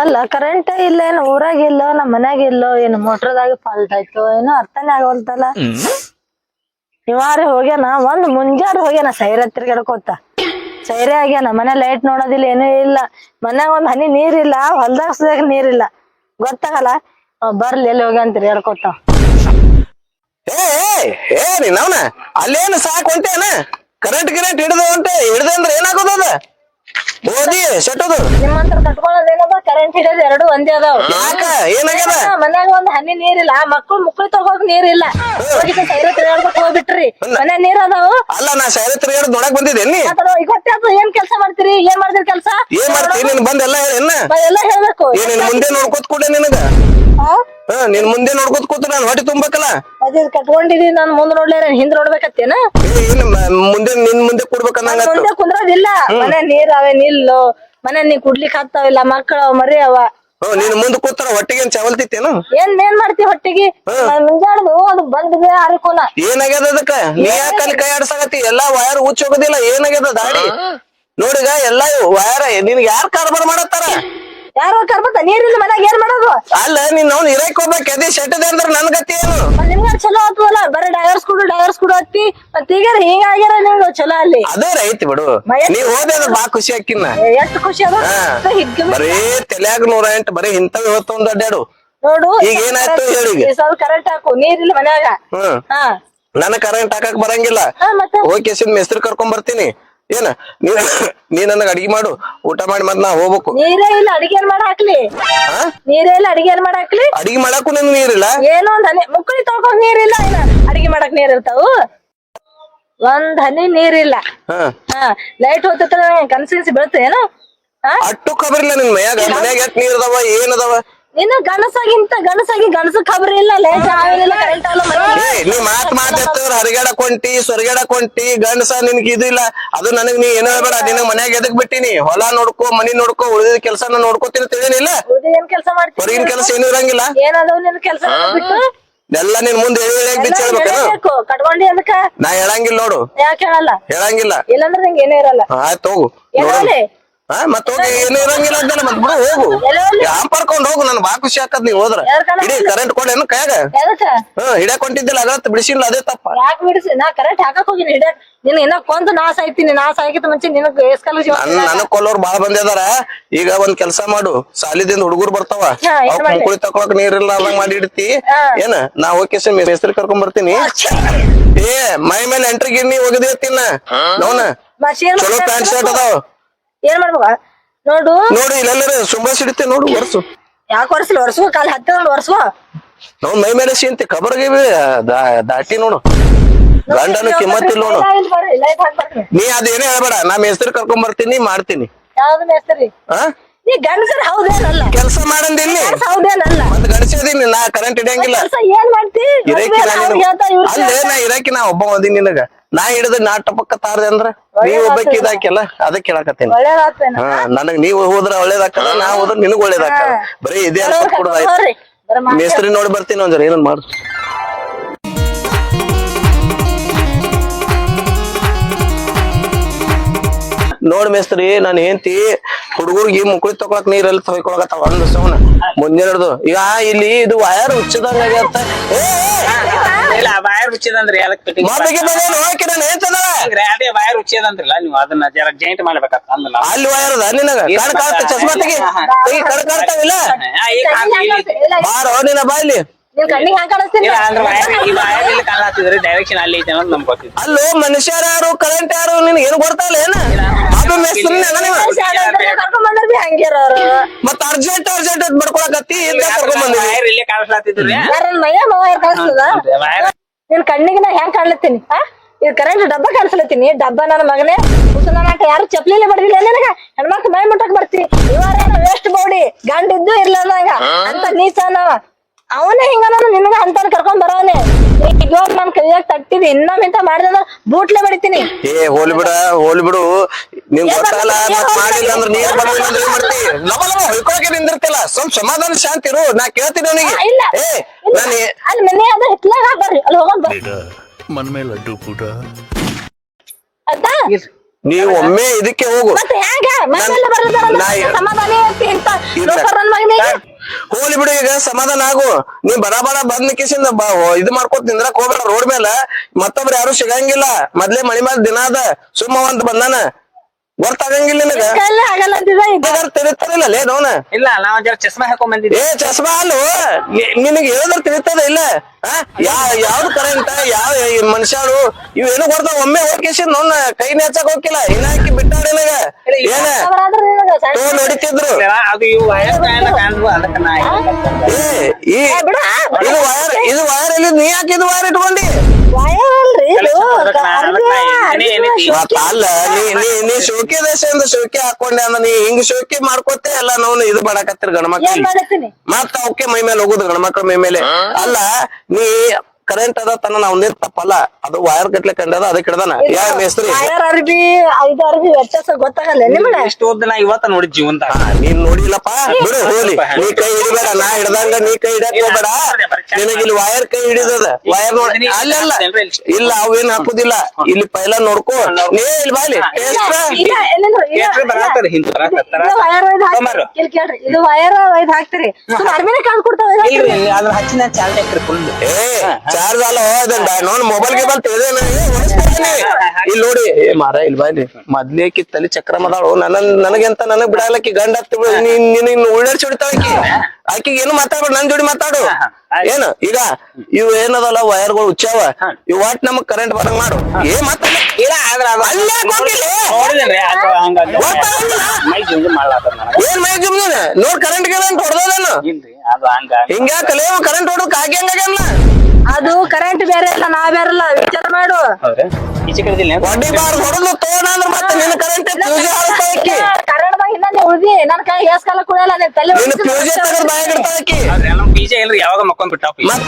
ಅಲ್ಲ ಕರೆಂಟ್ ಇಲ್ಲ ಏನು ಊರಾಗ ಇಲ್ಲ ನಮ್ಮ ಮನ್ಯಾಗ ಇಲ್ಲೋ ಏನು ಮೋಟ್ರದಾಗ ಫಾಲ್ಟ್ ಆಯ್ತು ಏನೋ ಅರ್ಥನೇ ಆಗೋಲ್ತಲ್ಲ. ಇವಾರಿ ಹೋಗ್ಯಾನ ಒಂದ್ ಮುಂಜಾನೆ ಹೋಗ್ಯಾನ ಸೈರ ತಿರ್ಗಾಡ್ಕೋತ ಸೈರೆ ಆಗ್ಯಾನ ಮನೆ ಲೈಟ್ ನೋಡೋದಿಲ್ಲ ಏನೂ ಇಲ್ಲ. ಮನ್ಯಾಗ ಒಂದ್ ಹನಿ ನೀರಿಲ್ಲ ಹೊಲ್ದಾಗ ನೀರಿಲ್ಲ. ಗೊತ್ತಾಗಲ್ಲ? ಬರ್ಲಿ ಎಲ್ಲಿ ಹೋಗ್ಯಾನ ತಿರ್ಗಾಡ್ಕೋತ ಏ ಏ, ಏ ನೀನ್ ಅವನ ಅಲ್ಲೇನು ಸಾಕು ಹೊಂಟೇನ? ಕರೆಂಟ್ ಗಿರೆಂಟ್ ಹಿಡ್ದು ಹೊಂಟೆ ಹಿಡ್ದೆ ಅಂದ್ರೆ ಏನಾಗೋದದ ಓದಿ ಸೆಟ್ಟದು ನಿಮ್ಮಂತ್ರ ಕಟ್ಕೊಳ್ಳೋದೇನದ ಕರೆಂಟ್ ಹಿಡಿಯೋದು ಎರಡು ಒಂದೇ ಅದಾವ. ಯಾಕ? ಏನಾಗ್ಯದ? ಮನ್ಯಾಗ ಒಂದ್ ಹನಿ ನೀರಿಲ್ಲ. ಮಕ್ಳು ಮುಕ್ಳಿ ತಗೋಕ್ ನೀರಿಲ್ಲ. ಹೋಗಿ ಸೈರ ಹೋಗ್ಬಿಟ್ರಿ. ಮನೆ ನೀರ್ ಅದಾವು. ಅಲ್ಲ ನಾ ಸೈರ ತಿರುಗಾಡ್ ನೋಡಕ್ ಬಂದಿದ್ದೆ ನೀ ಗೊತ್ತಾಯ್ತು ಏನ್ ಕೆಲಸ ಮಾಡ್ತೀರಿ? ಏನ್ ಮಾಡ್ತೀರಿ ಕೆಲಸ? ಏನ್ ಮಾಡ್ತೀನಿ ನೀನ್ ಬಂದ್ ಎಲ್ಲ ಎಲ್ಲ ಹೇಳ್ಬೇಕು. ಮುಂದೆ ನೋಡ್ಕೋತ್ ಕೂಡ ನಿನಗ. ನಿನ್ ಮುಂದೆ ನೋಡ್ಕೋತ್ ಕೂತು ನಾನು ಹೊಟ್ಟೆ ತುಂಬಬೇಕಲ್ಲ ಅದೇ ಕಟ್ಕೊಂಡಿದೀನಿ ನಾನ್ ಮುಂದ್ ನೋಡ್ಲಾರ ಹಿಂದ್ ನೋಡ್ಬೇಕತ್ತೇನ? ಮ- ಮುಂದೆ ನಿನ್ ಮುಂದೆ ಕೊಡ್ಬೇಕಂದಂಗ ಮುಂದೆ ಕುಂದ್ರೋದಿಲ್ಲ. ಮನೆ ನೀರ್ ಅವೆ ನಿಲ್ಲು. ಮನೆ ನೀ ಕುಡ್ಲಿಕ್ ಹತ್ತಾವಿಲ್ಲ ಮಕ್ಕಳು ಮರಿ ಅವ. ನೀನ್ ಮುಂದೆ ಕೂತಾರ ಹೊಟ್ಟಿಗೆ ಏನ್ ಚವಲ್ತಿತ್ತೇನು ಏನ್ ಏನ್ ಮಾಡ್ತಿ ಹೊಟ್ಟಿಗೆ? ಮುಂಜಾಡ್ದು ಅದು ಬಂದಿದೆ ಅರ್ಕೋನ ಏನಾಗ್ಯದ ಅದಕ್ಕ? ನೀ ಯಾಕೆ ಅಲ್ಲಿ ಕೈ ಆಡ್ಸಾಕತ್ತಿ? ಎಲ್ಲಾ ವಯರ್ ಉಚ್ಚ ಹೋಗೋದಿಲ್ಲ ಏನಾಗ್ಯದ ದಾಡಿ? ನೋಡಿಗ ಎಲ್ಲಾ ವಯರ್ ನಿನ್ಗೆ ಯಾರ್ ಕಾರ್ಬಾರ್ ಮಾಡತ್ತಾರ? ಯಾರೋ ಕರ್ಬತ್ತ ನೀರಿಲ್ಲ ಮನ್ಯಾಗ ಏನ್ ಮಾಡೋದು? ಅಲ್ಲ ನೀನ್ ಅವ್ನು ಇರಕ್ ಹೋಗ್ಬೇಕು ಎದೆ ಸೆಟ್ಟದೆ ಅಂದ್ರೆ ನನ್ ಗತಿ ಏನು? ನಿಮ್ಗ ಚಲೋ ಆತವಲ್ಲ? ಬರೀ ಡೈವರ್ಸ್ ಕೊಡು ಡೈವರ್ಸ್ ಕೊಡು ಹತ್ತಿ ಮತ್ ಈಗ ಹಿಂಗಾಗ್ಯಾರ ನಿಮ್ಗ ಚಲೋ ಅಲ್ಲಿ. ಅದೇ ಐತಿ ಬಿಡು. ನೀ ಹೋದೆ ಅಂದ್ರೆ ಬಾ ಖುಷಿ ಹಾಕಿನ ಎಷ್ಟು ಖುಷಿ ಅದ? ಬರೀ ತಲ್ಯಾಗ ನೂರ ಎಂಟು ಬರೀ ಇಂಥವ್ ಇವತ್ತು ಒಂದ್ ಅಡ್ಡಾಡು ನೋಡು ಈಗ ಏನಾಯ್ತು ಹೇಳಿ ಸ್ವಲ್ಪ ಕರೆಂಟ್ ಹಾಕು ನೀರಿಲ್ಲ ಮನ್ಯಾಗ. ಹ್ಮ್. ಹಾ. ನನ್ನ ಕರೆಂಟ್ ಹಾಕಕ್ ಬರಂಗಿಲ್ಲ. ಓಕೆ ಸಿನ್ ಹೋಗಿ ಕೆಸಿನ್ ಮೆಸ್ತ್ರಿ ಕರ್ಕೊಂಡ್ ಬರ್ತೀನಿ. ಏನ? ನೀನ್ ನೀ ನನಗ ಅಡಿಗೆ ಮಾಡು. ಊಟ ಮಾಡಿ ಮತ್ತೆ ನಾ ಹೋಗ್ಬೇಕು. ನೀರೇ ಇಲ್ಲ ಅಡಿಗೆ ಏನ್ ಮಾಡ ಹಾಕ್ಲಿ? ಹಾ? ನೀರೇ ಇಲ್ಲ ಅಡಿಗೆ ಏನ್ ಮಾಡ ಹಾಕ್ಲಿ? ಅಡಿಗೆ ಮಾಡಕ್ಕೂ ನಿನ್ ನೀರಿಲ್ಲ ಏನೋ ಒಂದ್ ಹನಿ ಮುಕ್ಕಳಿ ತೊಳ್ಕೊಂಡ್ ನೀರಿಲ್ಲ ಏನ? ಅಡಿಗೆ ಮಾಡಕ್ ನೀರ್ ಇರ್ತಾವು? ಒಂದ್ ಹನಿ ನೀರಿಲ್ಲ ಹಾ. ಹಾ ಲೈಟ್ ಹೋಗ್ತಿತ್ತ ಕನ್ಸಿನ್ಸಿ ಬೀಳ್ತೇನು ಹಾ? ಅಟ್ಟು ಕಬರಿಲ್ಲ ನಿನ್ ಮನ್ಯಾಗ. ಮನ್ಯಾಗ ಎಷ್ಟ್ ನೀರ್ ಅದಾವ ಏನ್ ಅದಾವ? ನೀನು ಗಣಸಾಗಿಂತ ಗಣಸಾಗಿ ಗಣಸ ಖಬರ್ ಇಲ್ಲ ಲೇ ಆವಿಲ್ಲ ಕರೆಂಟ್ ಅಲ್ಲ ಮನೆ ಏ ನೀ ಮಾತ್ ಮಾತಾಡ್ತಾರ ಹರಿಗಾಡಕ್ ಹೊಂಟಿ ಸೊರಗಾಡಕ್ ಹೊಂಟಿ ಗಂಡಸ ನಿನ್ಗ ಇಲ್ಲ. ಅದು ನನಗ್ ನೀ ಏನೋ ಬೇಡ ನಿನಗ್ ಮನ್ಯಾಗ ಎದಕ್ ಬಿಟ್ಟಿನಿ ಹೊಲ ನೋಡ್ಕೋ ಮನಿ ನೋಡ್ಕೋ ಉಳಿದ ಕೆಲ್ಸ ನೋಡ್ಕೋತೀನಿ ತಿಳಿನಿಲ್ಲ ಉಳ್ದು ಏನ್ ಕೆಲಸ ಮಾಡ್ತೀನಿ ಹೊರಗಿನ ಕೆಲಸ ಏನು ಇರಂಗಿಲ್ಲ? ಏನದವ್ ನಿನ್ ಕೆಲಸ ಬಿಟ್ಟು? ಎಲ್ಲ ನಿನ್ ಮುಂದೆ ಹೇಳಿ ಹೇಳಿ ಬಿಚ್ಚ ಹೇಳ್ಬೇಕೇನು? ಹೇಳ್ಬೇಕು ಕಟ್ಕೊಂಡಿ ಅದಕ್ಕ. ನಾ ಹೇಳಂಗಿಲ್ಲ ನೋಡು. ಯಾಕೆ ಹೇಳಲ್ಲ? ಹೇಳಂಗಿಲ್ಲ. ಇಲ್ಲಾಂದ್ರೆ ನಿಂಗೆ ಏನೇ ಇರಲ್ಲ. ಆಯ್ತು ಹೋಗು. ಎಲ್ಲೋಲಿ ಹಾ ಮತ್ ಹೋಗಿ ಏನು ಇರಂಗಿಲ್ಲ ಅಂತಲ್ಲ ಮತ್ ಬಿಡು ಹೋಗು. ಎಲ್ಲೋಲಿ ಪರ್ಕೊಂಡ್ ಹೋಗು ನನ್ ಬಾ ಖುಷಿ ಆಕತ್ ನೀವ್ ಹೋದ್ರ. ಕಡೆ ಇಡೀ ಕರೆಂಟ್ ಕೊಡೇನು ಕೈಯಾಗ? ಎದಕ್ಕ ಹ್ಮ್ ಹಿಡ್ಯಾಕ್ ಹೊಂಟಿದ್ದಿಲ್ಲ ಬಿಡಿಸಿಲ್ಲ ಅದೇ ತಪ್ಪ. ಯಾಕೆ ಬಿಡಿಸಿ? ನಾ ಕರೆಂಟ್ ಹಾಕಕ್ ಹೋಗಿನಿ ಹಿಡಿಯಕ್. ನಿನ್ ಇನ್ನ ಕೊಂದು ನಾಶ ಆಯ್ತೀನಿ ನಾಶ ಆಗಿತ್ತು ಮುಂಚೆ ನಿನಗ್ ಎಸ್ಕಲ್ ನನಗ್ ಕೊಲ್ಲೋರ್ ಬಾಳ ಬಂದಿದಾರ ಈಗ ಒಂದ್ ಕೆಲ್ಸ ಮಾಡು. ಸಾಲಿದಿಂದ ಹುಡುಗರು ಬರ್ತಾವ. ಏನ್? ಕುಳಿ ತಕೊಳಕ್ ನೀರಿಲ್ಲ ಅದಂಗ್ ಮಾಡಿ ಇಡ್ತಿ. ಏನ ನಾ ಹೋಗಿ ಹೆಸರು ಕರ್ಕೊಂಡ್ ಬರ್ತೀನಿ. ಏ ಮೈ ಮೇಲೆ ಎಂಟ್ರಿ ಗಿರ್ನಿ ನೋನ ಮಷೀನ್ ಚಲೋ ಪ್ಯಾಂಟ್ ಶರ್ಟ್ ಅದಾವ. ಏನ್ ಮಾಡ್ಬೇಕ? ನೋಡು. ನೋಡು ಇಲ್ಲೆಲ್ಲರ ಸುಂಬ ಸಿಡಿತೆ ನೋಡು ಒರ್ಸು. ಯಾಕೆ ಒರ್ಸಿಲ್ಲ? ಒರ್ಸುವ ಕಾಲ್ ಹತ್ತಿಕೊಂಡು ಒರ್ಸುವ ನಾವು ಮೈ ಮೇಲೆ ಅಂತ ಕಬರ್ಗೆ ದಾಟಿ ನೋಡು. ಗಂಡನ ಕಿಮ್ಮತ್ತಿಲ್ಲ ನೋಡು. ನೀ ಅದೇನೇ ಹೇಳ್ಬೇಡ ನಾ ಮೇಸ್ತ್ರಿ ಕರ್ಕೊಂಡ್ ಬರ್ತೀನಿ ಮಾಡ್ತೀನಿ. ಯಾವ್ದು ಮೇಸ್ತ್ರಿ? ಹಾ ನೀ ಗಂಡಸರ್ ಹೌದೇನಲ್ಲ? ಕೆಲ್ಸ ಮಾಡಂದಿಲ್ಲಿ ಹೌದೇನಲ್ಲ? ಮತ್ ಗಂಡಸಿದೀನಿ ನಾ ಕರೆಂಟ್ ಹಿಡಿಯಂಗಿಲ್ಲ. ಏನ್ ಮಾಡ್ತಿ? ನಾ ಅಲ್ಲೇ ಇರಕಿ ನಾ ಒಬ್ಬ ಓದಿ ನಿನಗ. ನಾ ಹಿಡಿದ ನಾ ಟಪಕ್ಕ ತಾರದೆ ಅಂದ್ರ ನೀವ್ ಒಬ್ಬಕ್ಕೆ ಇದಾಕಿಲ್ಲ ಅದಕ್ಕೆ ಕೇಳಕತ್ತೀನಿ. ಹಾ ನನಗ್ ನೀವ್ ಹೋದ್ರ ಒಳ್ಳೇದಾಕದ ನಾ ಹೋದ್ರ ನಿನಗ್ ಒಳ್ಳೇದಾಕದ ಬರೀ ಇದೇ ಕೊಡೋದಾಯ್ತು ಬರ ಮೇಸ್ತ್ರಿ ನೋಡಿ ಬರ್ತೀನಿ ಒಂದ್ ಏನನ್ ಮಾಡು. ನೋಡ್ ಮೇಸ್ತ್ರಿ ನಾನ್ ಹೆಂಡತಿ ಹುಡುಗರ್ಗಿ ಮುಕುಳಿ ತಕೊಳಕ್ ನೀರಲ್ಲಿ ತೊಯ್ಕೊಳಕತ್ತಾವ ಅಂದ ಸೌನ ಮುಂದಿನದು ಈಗ ಇಲ್ಲಿ ಇದು ವಯರ್ ಉಚ್ಚದಂಗ ಆಗತ್ತ ಏ, ಏ, ಇಲ್ಲ ವೈರ್ ಉಚ್ಚದಂದ್ರಿ ಅದಕ್ಕೆ ಅದೇ ವೈರ್ ಉಚ್ಚದಂದ್ರಲ್ಲ ನೀವು ಅದನ್ನ ಜರ ಜಾಯಿಂಟ್ ಮಾಡ್ಬೇಕಂತ ಅಂದಲ್ಲ ಅಲ್ಲಿ ವಯರ್ ಅದ ನಿನಗ? ಕಣ್ ಕಾಣ್ತ ಚಸ್ಮಾ ತೆಗಿ. ತೆಗಿ ಕಣ್ ಕಾಣ್ತಾವಿಲ್ಲ ಬಾರೋ ನಿನ್ನ ಬಾಯ್ಲಿ ನಿನ್ ಕಣ್ಣಿಗೆ ಕಾಣಿಸ್ತೀನಿ ಡೈರೆಕ್ಷನ್ ಅಲ್ಲಿ ಐತೆ ಅನ್ನೋದು ನಮ್ಗೆ ಗೊತ್ತಿತ್ತು ಅಲ್ಲೋ ಮನುಷ್ಯರ ಯಾರು ಕರೆಂಟ್ ಯಾರು ನಿನ್ಗೆ ಏನು ಗೊತ್ತಾ ಇಲ್ಲ ಏನ? ಅದು ಮೇಸ್ತ್ರಿ ನೀವು ಕರ್ಕೊಂಡ್ ಬಂದ್ರಿ ಹಂಗ್ಯಾರ ಅವ್ರು ಮತ್ತ ಅರ್ಜೆಂಟ್ ಅರ್ಜೆಂಟ್ ಅಂತ ಬಡ್ಕೊಳಕತ್ತಿ ಇದ್ದ ಕರ್ಕೊಂಡ್ ಬಂದಿವಿ ವೈರ್ ಇಲ್ಲೇ ಕಾಣಿಸ್ಲಾತಿದ್ರಿ. ಯಾರ ಮೈಯ ಮವ ಕಾಣಿಸ್ತದ ನಿನ್ ಕಣ್ಣಿಗೆ ನಾ ಹೆಂಗ್ ಕಾಣ್ಲತ್ತೀನಿ ಆ ಇದು ಕರೆಂಟ್ ಡಬ್ಬ ಕಾಣಿಸ್ಲತ್ತೀನಿ ಡಬ್ಬ ನನ್ನ ಮಗನೇ. ಮುಸಲ್ಮಾನಾಟ ಯಾರು ಚಪ್ಲಿಲೆ ಬಡದಿಲ್ಲ ನಿನಗ? ಹೆಣ್ಮಕ್ಳು ಮೈ ಮುಟ್ಟಕ್ ಬರ್ತಿ. ಇವಾರೇನು ವೇಸ್ಟ್ ಬಾಡಿ ಗಂಡ ಇದ್ದು ಇರ್ಲಂದಂಗ ಅಂತ ನೀ ನಾವ ಅವನೇ ಹಿಂಗ ನಿನಗ ಅಂತಾರ ಕರ್ಕೊಂಡ್ ಬರೋನೆ ಇವಾಗ ನಾನ್ ಕೈಯಾಗ ತಟ್ಟಿದಿ ಇನ್ನ ಮಿಂತ ಮಾಡಿದ್ರೆ ಬೂಟ್ಲೆ ಬಡಿತೀನಿ. ಏ ಹೋಲಿ ಬಿಡ ಹೋಲ್ ಬಿಡು. ನಿಮ್ ಗೊತ್ತಲ್ಲ ನಿಂದಿರ್ತಿಲ್ಲ. ಸ್ವಲ್ಪ ಸಮಾಧಾನ ಶಾಂತಿ ಇರು. ನಾ ಕೇಳ್ತೀನಿ ಅವನಿಗೆ ಏ ನಾನು ಅಲ್ಲಿ ಮನೆ ಅದ ಬರ್ರಿ. ಅಲ್ಲ ಹೋಗೋಣ ಒಮ್ಮೆ ಇದಕ್ಕೆ ಹೋಗು. ಮತ್ತೆ ಸಮಾಧಾನ ಅಂತ. ಹೋಲಿ ಬಿಡು ಈಗ, ಸಮಾಧಾನ ಆಗು. ನೀ ಬಡ ಬಂದ್ ಕಿಸಿಂದ ಇದು ಮಾಡ್ಕೊತ ನಿಂದ್ರಕ್ ಹೋಗ್ಬೇಡ ರೋಡ್ ಮೇಲೆ. ಮತ್ತೊಬ್ರು ಯಾರು ಸಿಗಂಗಿಲ್ಲ. ಮೊದ್ಲೇ ಮಳಿ ಮೇಲೆ ದಿನ ಅದ. ಸುಮ್ಮ ಅಂತ ಬಂದಾನ. ಗೊತ್ತಾಗಂಗಿಲ್ಲ ನಿನಗ. ಆಗಲ್ಲ ಈಗ. ತಿಳಿತಾರಿಲ್ಲ ಲೇ ನೋನ ಇಲ್ಲ ನಾವ್ ಜರ ಚಸ್ಮಾ ಹಾಕೊಂಡ್ ಬಂದಿದ್ವಿ ಏ ಚಸ್ಮಾ ಅಲ್ಲು? ನಿನಗೆ ಹೇಳಿದ್ರ ತಿಳಿತದ ಇಲ್ಲ? ಆ? ಯಾ ಯಾವ್ದು ಕರೆಂಟ್ ಯಾವ ಮನುಷ್ಯರು ಇವೇನು ಒಮ್ಮೆ ಹೋಗಿಸಿ ನೋನ ಕೈ ಹೋಗಿಲ್ಲ ಇನ್ನ ಹಾಕಿ ಬಿಟ್ಟಾರ ನಿನಗ? ಏನ? ಅವರಾದ್ರೆ ನಿನಗ ಸಣ್ಣ ತೋ ನಡಿತಿದ್ರು. ಅದು ಇವು ವಯರ್ ಕಾಣ್ದು ಅದಕ್ಕ ನಾ ಏ ಈ ಏ ಬಿಡ ಇದು ವಯರ್ ಇದು ವಯರ್ ಎಲ್ಲಿ ನೀ ಹಾಕಿದ್ ವಯರ್ ಇಟ್ಕೊಂಡಿ. ವಯರ್ ಅಲ್ಲ ನೀ ನೀ ನೀ ಶೋಕಿ ದೇಶದಿಂದ ಶೋಕಿ ಹಾಕೊಂಡೆ ಅಂದ ನೀ ಹಿಂಗ್ ಶೋಕಿ ಮಾಡ್ಕೋತೆ ಎಲ್ಲ ನಾವು ಇದು ಮಾಡಕತ್ತಿರ ಗಣಮಕ್ಕಿ ಏನ್ ಮಾಡತ್ತೀನಿ? ಮತ್ತ ಅವಕ್ಕೆ ಮೈ ಮೇಲೆ ಹೋಗುದು ಗಂಡ್ಮಕ್ಳ ಮೈ ಮೇಲೆ. ಅಲ್ಲ ನೀ ಕರೆಂಟ್ ಅದ ತನ ನಾವ್ ನೀರ್ ತಪ್ಪಲ್ಲ. ಅದು ವೈರ್ ಗಟ್ಲೆ ಕಂಡದ ಅದಕ್ಕೆ ಹಿಡ್ದಾನ. ಯಾ ಮೇಸ್ತ್ರಿ? ಅರ್ಬಿ ಐದು ಅರ್ಬಿ ವ್ಯತ್ಯಾಸ ಗೊತ್ತಾಗಲ್ಲ ನಿಮ್ಗೆ? ದಿನ ಇವತ್ತ ನೋಡಿ ಜೀವಂತ. ನೀನ್ ನೋಡಿಲ್ಲಪ್ಪ. ಬಿಡು ಹೋಲಿ ನೀ ಕೈ ಹಿಡಿಬೇಡ ನಾ ಹಿಡ್ದಂಗ ನೀ ಕೈ ಹಿಡಕ್ ಹೋಗ್ಬೇಡ. ನಿನಗೆ ಇಲ್ಲಿ ವೈರ್ ಕೈ ಹಿಡಿದದ. ವೈರ್ ನೋಡಿ ಅಲ್ಲ ಇಲ್ಲ ಅವೇನ್ ಹಾಕುದಿಲ್ಲ. ಇಲ್ಲಿ ಪೈಲ ನೋಡ್ಕೋ. ನೀ ಇಲ್ಲಿ ಬಾಲಿ ಇಲ್ಲ ಎಲ್ಲಿಂದ್ರು ಇಲ್ಲ, ಕೇಳ್ರಿ ಇಲ್ಲ. ಬರಾತಾರ ಹಿಂದ್ ಬರಾಕತ್ತಾರ ಇದು ವಯರ್ ಒಯ್ದು ಹಾಕ್ತೀರಿ. ಇಲ್ಲಿ ಕೇಳ್ರಿ. ಇದು ಒಯ್ದು ಕೊಡ್ತಾವ ಇಲ್ರಿ ಅದ್ರ ಹಚ್ಚಿನ ಚಾಲ್ ಫುಲ್ ಏ ಹೋದ ನೋಡ್ ಮೊಬೈಲ್ ಗಿಬಲ್ ತಿಳಿದೇನೆ ಇಲ್ಲಿ ನೋಡಿ. ಏ ಮಾರ ಇಲ್ಲಿ ಬಾಯ್ಲಿ ಮೊದ್ಲೇಕಿ ತಲಿ ಚಕ್ರ ಮದಾಳು ನನ್ನ ನನಗೆಂತ ನನಗ್ ಬಿಡಾಲಕ್ಕಿ ಗಂಡ ಹತ್ತಿ ನೀನ್ ನಿನ್ನ ಉಳ್ಳಾಡ್ಸಿ ಹೊಡಿತಾಳ ಆಕಿ. ಆಕಿಗೆ ಏನು ಮಾತಾಡ್ಬೇಡ ನನ್ ಜೋಡಿ ಮಾತಾಡು. ಏನು? ಈಗ ಇವ್ ಏನದಲ್ಲ ವಯರ್ಗಳು ಉಚ್ಚಾವ ಇವ್ ವಾಟ್ ನಮಗ್ ಕರೆಂಟ್ ಬರಂಗ್ ಮಾಡು. ಏ ಮಾತಾಡ ಇಲ್ಲ ಆದ್ರ ಏನ್ ಮೈ ಜುಮ್ನ ನೋಡ್ ಕರೆಂಟ್ ಇಲ್ರಿ ಅದು ಹಂಗ ಹಿಂಗ್ಯಾಕಲೇ ಕರೆಂಟ್ ಹೊಡೋಕ್ ಹಾಗೆ ಹಂಗಾಗಲ್ಲ ಅದು ಕರೆಂಟ್ ಬೇರೆ ಇಲ್ಲ ನಾ ಬೇರೆ ಇಲ್ಲ ವಿಚಾರ ಮಾಡು. ಬಾರ್ ಹೊಡೆದು ಮತ್ತೆ ನಿನ್ನ ಕರೆಂಟ್ ಫ್ಯೂಸ್ ಹಾಕ್ತಾ ಆಕಿ. ಕರೆಂಟ್ ದಾಗ ಇನ್ನ ನೀ ಉಳ್ದಿ. ನನ್ ಕೈ ಎಸ್ ಕಾಲ ಕುಡಿಯಲ್ಲ ನೀನ್ ತಲೆ ನಿನ್ನ ಬೀಜ ಇಲ್ರಿ ಯಾವಾಗ ಮಕ್ಕೊಂಡ್ ಬಿಟ್ಟಾವ ಮತ್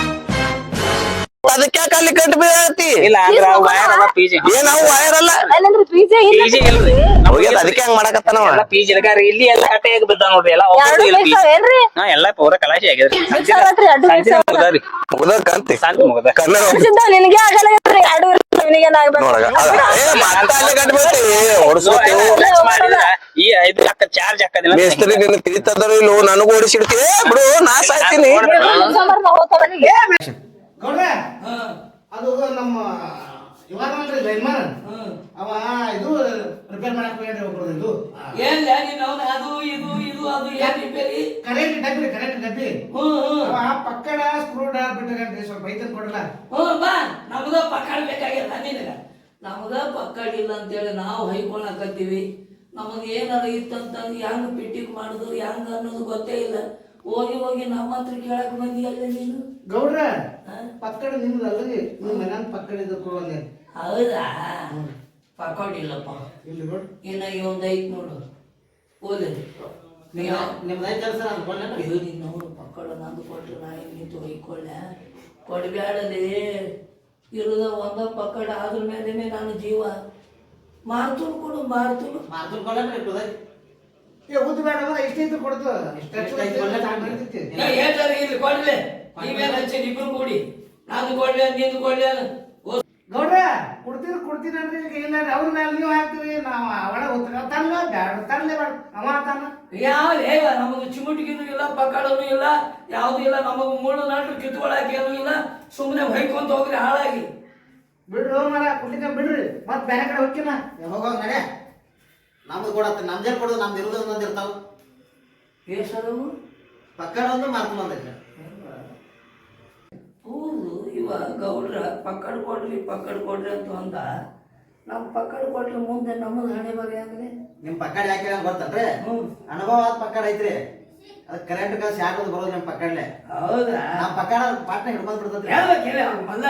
ಅದಕ್ಕೆ ಅಲ್ಲಿ ಕಟ್ಟು ಬೀಳತಿ ಇಲ್ಲ ಅಂದ್ರ ವಯರ್ ಅದ ಪಿಜಿ ಏನ್ ಅವು ವೈರ್ ಅಲ್ಲ? ಅಲ್ಲಂದ್ರೆ ಪೀಜೆ ಇಲ್ಲ ಪಿಜಿ ಇಲ್ರಿ. ಹೋಗ್ಯದ ಅದಕ್ಕೆ ಹಂಗ್ ಮಾಡಕತ್ತಾನವ ಎಲ್ಲ ಪಿಜಿ ಇಲ್ಗಾರ ಇಲ್ಲಿ ಎಲ್ಲ ಕಟ್ಟೆಯಾಗಿ ಬಿದ್ದ ನೋಡ್ರಿ ಎಲ್ಲ ಎಲ್ಲಾ ಒಬ್ಬರು ಇಲ್ಲ ಪಿಜಿ ಹಾ ಎಲ್ಲ ಪೂರ ಕಲಾಶಿ ಆಗಿದ್ರಿ. ಮುಗದ ಕನ್ನಡ ಸಿದ್ಧ ನಿನಗೆ ಆಗಲ್ಲ ಇರ್ರಿ, ಎರಡು ನಿನಗೇನ್ ಆಗ್ಬೇಕು? ಏ ಅಲ್ಲಿ ಕಟ್ಟು ಬೀಳ್ತಿ? ಈ ಐದು ಚಕ್ಕ ಚಾರ್ಜ್ ಹಾಕದಿಲ್ಲ. ಮೇಸ್ತ್ರಿ ನಿನ್ನ ತಿಳಿತದರು ಇಲ್ಲೋ ನನಗೂ ಓಡಿಸಿಡ್ತೀನಿ ಬಿಡು ನಾ ಸಾಯ್ತೀನಿ ಮುಗ್ಸಂಬರ್ ನಾ ಹೋಗ್ತಾ ಬನ್ನಿ. ಗೌಡ್ರೆ ಅದು ನಮ್ಮ ಇವಾಗಲ್ರಿ ಲೈನ್ಮನ್ ಅವ ಇದು ರಿಪೇರ್ ಮಾಡಕ್ ಹೋಗ್ಯಾನ್ರಿ ಒಬ್ರದ್ದು ಇದು. ಏನ್ ನೀನು ಅವ್ನ ಅದು ಇದು ಇದು ಅದು ಏನ್ ರಿಪೇರಿ ಕರೆಂಟ್ ಡಬ್ಬಿ ಕರೆಂಟ್ ಡಬ್ಬಿ. ಹ್ಮ್ ಹ್ಮ್ ಅವ ಪಕ್ಕಡ ಸ್ಕ್ರೂ ಡ್ರೈವರ್ ಬಿಟ್ಟಿರ್ರಿ ಸ್ವಲ್ಪ ಐತನ್ ಕೊಡಲ್ಲ ಹ್ಞೂ ಬಾ. ನಮ್ದ ಪಕ್ಕಡ್ ಬೇಕಾಗ್ಯದ ನಿನಗ. ನಮ್ದ ಪಕ್ಕಡ್ ಇಲ್ಲ ಅಂತೇಳಿ ನಾವು ಹೈಕೊಳಕತ್ತೀವಿ. ನಮಗೆ ಏನಾರ ಇತ್ತಂತಂದು ಹೆಂಗ್ ಪಿಟ್ಟಿಕ್ ಮಾಡುದು ಹೆಂಗ್ ಅನ್ನೋದು ಗೊತ್ತೇ ಇಲ್ಲ. ಹೋಗಿ ಹೋಗಿ ನಮ್ಮ ಹತ್ರ ಕೇಳಕ್ ಬಂದಿಯಲ್ಲ ನೀನು? ಗೌಡ್ರ? ಪಕ್ಕಡ ನಿಮ್ದು ಅಲ್ಲರಿ ನಿಮ್ಮ ಮನ್ಯಾನ ಪಕ್ಕಡ ಇದ್ದು ಕೊಡುವಲ್ಲಿ ಹೌದಾ? ಪಕ್ಕಡ್ ಇಲ್ಲಪ್ಪ ಇಲ್ಲಿ ನೋಡು ಇನ್ನ ಒಂದ್ ಐತ್ ನೋಡು. ಓದಿ ನಿಮ್ದು ಐತೆ ಕೆಲಸ ನಾನು ಕೊಡ್ಲೇನ್ರಿ ನೋಡು ಪಕ್ಕಡ ನಂದು ನಾ ನಿಂತು ಇರುದ ಒಂದ ಪಕ್ಕಡ ಅದ್ರ ಮೇಲೆ ನಾನು ಜೀವ. ಮಾರ್ತು ಕೊಡು ಮಾರ್ತು ಮಾರ್ತು ಇರ್ತದೆ ಏ ಉದ್ದ ಬೇಡ ಅಂದ್ರೆ ಇಷ್ಟೈತೆ ಕೊಡ್ತು. ಇಷ್ಟು ಹೇಳ್ತಾರೆ ಇಲ್ಲಿ ಕೊಡ್ಲೆ. ನೀವೇನ್ ಹಚ್ಚಿ ಇಬ್ರು ಕೂಡಿ. ನಾನು ಕೊಡ್ಲೆ ನಿಂದು ಕೊಡ್ಲೆ ಗೌಡ್ರ ಕೊಡ್ತೀರಿ ಕೊಡ್ತೀನಿ ಅಂದ್ರೆ ಈಗ ಇಲ್ಲ ಅವ್ರ ಮೇಲೆ ನೀವು ಹಾಕ್ತೀವಿ ನಾವು ಅವಳ ಹೋಗ್ತೀವಿ ತರ್ಲ ಬ್ಯಾಡ ತರ್ಲೆ ಬೇಡ ಅವ ತಾನ ಯಾವ ಹೇಗ ನಮಗೆ ಚಿಮುಟಿಗಿನೂ ಇಲ್ಲ ಪಕ್ಕಡನೂ ಇಲ್ಲ ಯಾವ್ದು ಇಲ್ಲ ನಮಗ್ ಮೂಳು ನಾಟು ಕಿತ್ಕೊಳಕೇನು ಇಲ್ಲ. ಸುಮ್ಮನೆ ಹೊಯ್ಕೊಂತ ಹೋಗ್ರಿ ಹಾಳಾಗಿ. ಬಿಡ್ರಿ ಮರ ಕುಡ್ಲಿಕ್ಕ ಬಿಡ್ರಿ. ಮತ್ ಬೇರೆ ಕಡೆ ಹೋಗ್ಕಿನ ಹೋಗೋಗ ನಡೆ ನಮ್ದು ಕೊಡತ್ತೆ ನಮ್ದೇನ್ ಕೊಡೋದು ನಮ್ದು ಇರೋದು ಒಂದೊಂದು ಇರ್ತಾವ. ಬೇಸರವು ಪಕ್ಕಡ ಒಂದು ಬಂದೈತೆ. ಹೌದು ಇವ ಗೌಡ್ರ ಪಕ್ಕಡ ಕೊಡ್ರಿ ಪಕ್ಕಡ ಕೊಡ್ರಿ ಅಂತ ಅಂದ ನಾವು ಪಕ್ಕಡ್ ಕೊಟ್ರೆ ಮುಂದೆ ನಮ್ಮದು ಹಣೆ ಬಗೆ ಅಂದ್ರೆ ನಿಮ್ ಪಕ್ಕಡ ಯಾಕೆ ಅಂತ ಅನುಭವ ಆದ ಪಕ್ಕಡ ಐತ್ರಿ. ಅದು ಕರೆಂಟ್ ಕಾಸು ಯಾಕೋದ್ ಬರೋದು ನಿಮ್ಮ ಪಕ್ಕಡ್ಲೆ? ಹೌದಾ? ನಮ್ಮ ಪಕ್ಕಡ ಪಾಟ್ನ ಹಿಡ್ಕೊಂಡ್ ಬಿಡ್ತದ್ರಿ ಕೇಳಿ ಮಲ್ಲ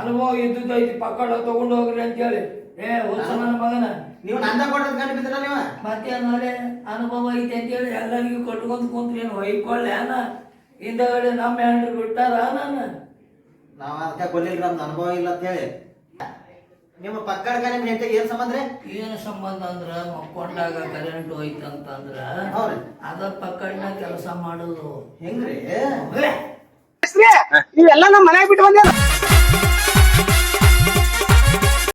ಅನುಭವ ಇದ್ದುದೈತಿ ಪಕ್ಕಡ ತಗೊಂಡು ಹೋಗ್ರಿ ಅಂತ ಹೇಳಿ ಏ ಹೋದ ಮಗನ. ನೀವು ನಂದ ಕೊಡೋದ್ ಗಂಟು ಬಿದ್ರ ನೀವ? ಮತ್ತೆ ಅನ್ನೋರೆ ಅನುಭವ ಐತೆ ಅಂತೇಳಿ ಎಲ್ಲರಿಗೂ ಕೊಟ್ಕೊಂತ ಕುಂತ್ರಿ ಏನು ಹೊಯ್ಕೊಳ್ಳೆ ಅನ ಹಿಂದಗಡೆ ನಮ್ಮ ಹೆಂಡ್ರು ಬಿಟ್ಟಾರ ನಾನು ನಾವ್ ಅದಕ್ಕೆ ಕೊಲ್ಲಿಲ್ಲ ನಮ್ದು ಅನುಭವ ಇಲ್ಲ ಅಂತ ಹೇಳಿ. ನಿಮ್ಮ ಪಕ್ಕಡ್ಕ ನಿಮ್ ಹೆಂಡತಿ ಏನ್ ಸಂಬಂಧ ರೀ? ಏನು ಸಂಬಂಧ ಅಂದ್ರ ಮಕ್ಕೊಂಡಾಗ ಕರೆಂಟ್ ಹೋಯ್ತಂತಂದ್ರ ಹೌದ್ರಿ. ಅದ ಪಕ್ಕಡ್ನ ಕೆಲಸ ಮಾಡೋದು. ಹೆಂಗ್ರಿ? ಎಲ್ಲ ಇವೆಲ್ಲ ನಮ್ಮ ಮನ್ಯಾಗ ಬಿಟ್ಟು ಬಂದೇನ